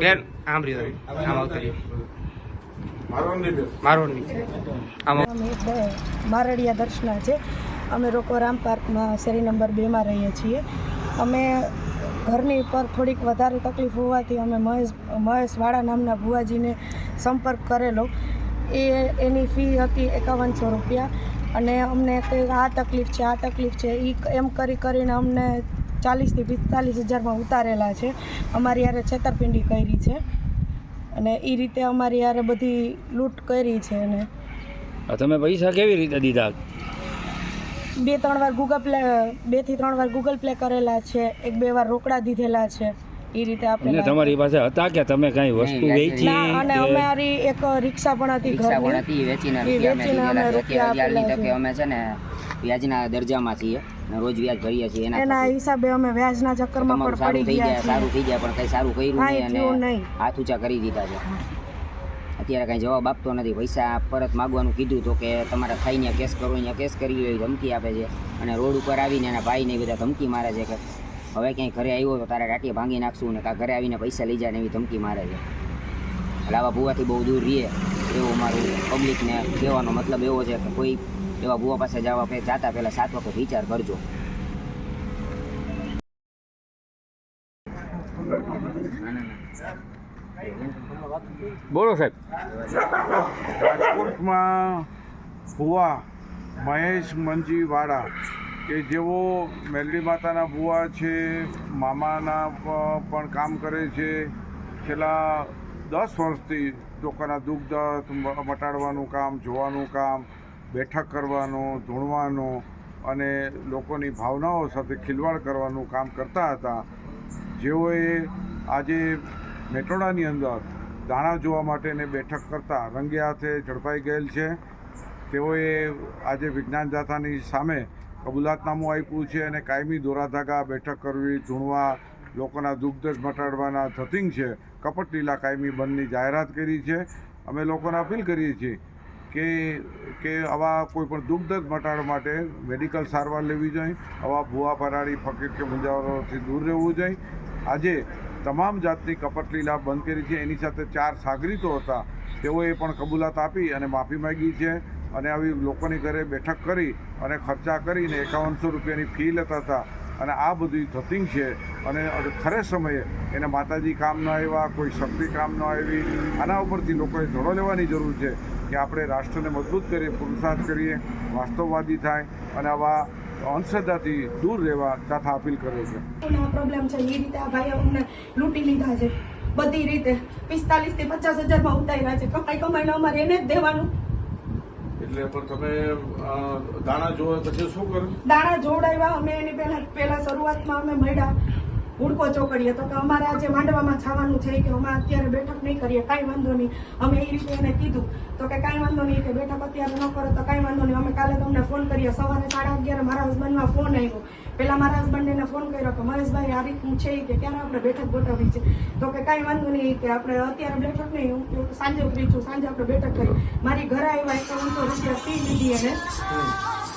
બેન આમ રહ્યો. આમ આવતો રહ્યો મારડિયા દર્શના છે. અમે લોકો રામ પાર્કમાં શેરી નંબર બેમાં રહીએ છીએ. અમે ઘરની પર થોડીક વધારે તકલીફ હોવાથી અમે મહેશ મહેશવાળા નામના ભુવાજીને સંપર્ક કરેલો. એ એની ફી હતી એકાવનસો રૂપિયા. અને અમને કંઈક આ તકલીફ છે આ તકલીફ છે એ એમ કરી કરીને અમને ચાલીસથી પિસ્તાલીસ હજારમાં ઉતારેલા છે. અમારી યારે છેતરપિંડી કરી છે અને એ રીતે અમારી યારે બધી લૂંટ કરી છે અને તમે પૈસા કેવી રીતે દીધા? બે ત્રણ વાર ગૂગલ પ્લે બેથી ત્રણ વાર ગૂગલ પ્લે કરેલા છે એક બે વાર રોકડા દીધેલા છે. એ રીતે આપણે તમારી પાસે હતા કે તમે કઈ વસ્તુ વેચી અને અમારી એક રિક્ષા પણ હતી. રિક્ષા પણ હતી વેચીને રૂપિયા અમે વેચીને અમે રૂપિયા આપેલા છે. અમે છે ને વ્યાજના દરજામાં છીએ અને રોજ વ્યાજ ભરીએ છીએ એના એના હિસાબે અમે વ્યાજના ચક્કરમાં પણ સારું પડી થઈ ગયા સારું થઈ ગયા પણ કઈ સારું કર્યું નહીં અને હાથ ઊંચા કરી દીધા છે. અત્યારે કઈ જવાબ આપતો નથી. પૈસા પરત માગવાનું કીધું તો કે તમારે થઈને કેસ કરવો અહીંયા કેસ કરી ધમકી આપે છે. અને રોડ ઉપર આવીને એના ભાઈને બધા ધમકી મારે છે કે હવે ક્યાંય ઘરે આવ્યો તો તારે રાટીએ ભાંગી નાખશું ને કાં ઘરે આવીને પૈસા લઈ જાય ને એવી ધમકી મારે છે. એટલે આવા ભૂવાથી બહુ દૂર રહીએ એવું મારું પબ્લિકને કહેવાનો મતલબ એવો છે કે કોઈ એવા ભૂવા પાસે જવા જાતા પહેલાં સાત વખત વિચાર કરજો. બોલો સાહેબ. રાજકોટમાં ભુવા મહેશ મંજી વાળા કે જેઓ મેલડી માતાના ભુવા છે, મામાના પણ કામ કરે છે, છેલ્લા દસ વર્ષથી લોકોના દુઃખ મટાડવાનું કામ, જોવાનું કામ, બેઠક કરવાનું, ધૂણવાનું અને લોકોની ભાવનાઓ સાથે ખિલવાડ કરવાનું કામ કરતા હતા. જેઓએ આજે મેટોડાની અંદર દાણા જોવા માટેને બેઠક કરતા રંગે હાથે ઝડપાઈ ગયેલ છે. તેઓએ આજે વિજ્ઞાન જાથાની સામે કબૂલાતનામું આપ્યું છે અને કાયમી દોરાધાગા બેઠક કરવી, ધૂણવા, લોકોના દુઃખદશ મટાડવાના ધતિંગ છે કપટ લીલા કાયમી બંધની જાહેરાત કરી છે. અમે લોકોને અપીલ કરીએ છીએ કે કે આવા કોઈ પણ દુઃખ દર્દ મટાડવા માટે મેડિકલ સારવાર લેવી જોઈએ, આવા ભૂવા ફરાળી ફકીર કે મુંજાવરોથી દૂર રહેવું જોઈએ. આજે તમામ જાતની કપટલીલા બંધ કરી છે. એની સાથે ચાર સાગરીતો હતા. તેઓએ પણ કબૂલાત આપી અને માફી માંગી છે. અને આવી લોકોની ઘરે બેઠક કરી અને ખર્ચા કરીને એકાવનસો રૂપિયાની ફી લેતા હતા. અને આ બધી થતી છે અને ખરે સમયે એને માતાજી કામ ન આવ્યા, કોઈ શક્તિ કામ ન આવી. આના ઉપરથી લોકોએ ધડો લેવાની જરૂર છે કે આપણે રાષ્ટ્રને મજબૂત કરીએ, પુરુષાર્થ કરીએ, વાસ્તવવાદી થાય અને આવા અંધશ્રદ્ધાથી દૂર રહેવા તથા અપીલ કરે છે. લૂંટી લીધા છે. બધી રીતે પિસ્તાલીસથી પચાસ હજારમાં ઉતાર્યા છે. કમાઈ કમાઈને અમારે એને જ દેવાનું. એટલે પણ તમે દાણા જોવા પછી શું કર્યું? દાણા જોડાવ્યા અમે એની પહેલા પહેલા શરૂઆતમાં અમે મળ્યા હુડકો ચોકડીએ. તો કે અમારે આજે માંડવામાં છાવાનું છે કે અમે અત્યારે બેઠક નહીં કરીએ. કાંઈ વાંધો નહીં. અમે એ રીતે એને કીધું. તો કે કાંઈ વાંધો નહીં કે બેઠક અત્યારે ન કરો તો કાંઈ વાંધો નહીં. અમે કાલે તમને ફોન કરીએ. સવારે સાડા અગિયારે મારા હસબન્ડમાં ફોન આવ્યો. પહેલા મારા હસબન્ડ એને ફોન કર્યો કે, મહેશભાઈ, આ રીતનું છે કે ક્યારે આપણે બેઠક ગોઠવવી છે? તો કે, કાંઈ વાંધો નહીં કે આપણે અત્યારે બેઠક નહીં, હું સાંજે ફ્રી છું, સાંજે આપણે બેઠક કરી. મારી ઘરે આવ્યા એકાવનસો રૂપિયા પી લીધી એને.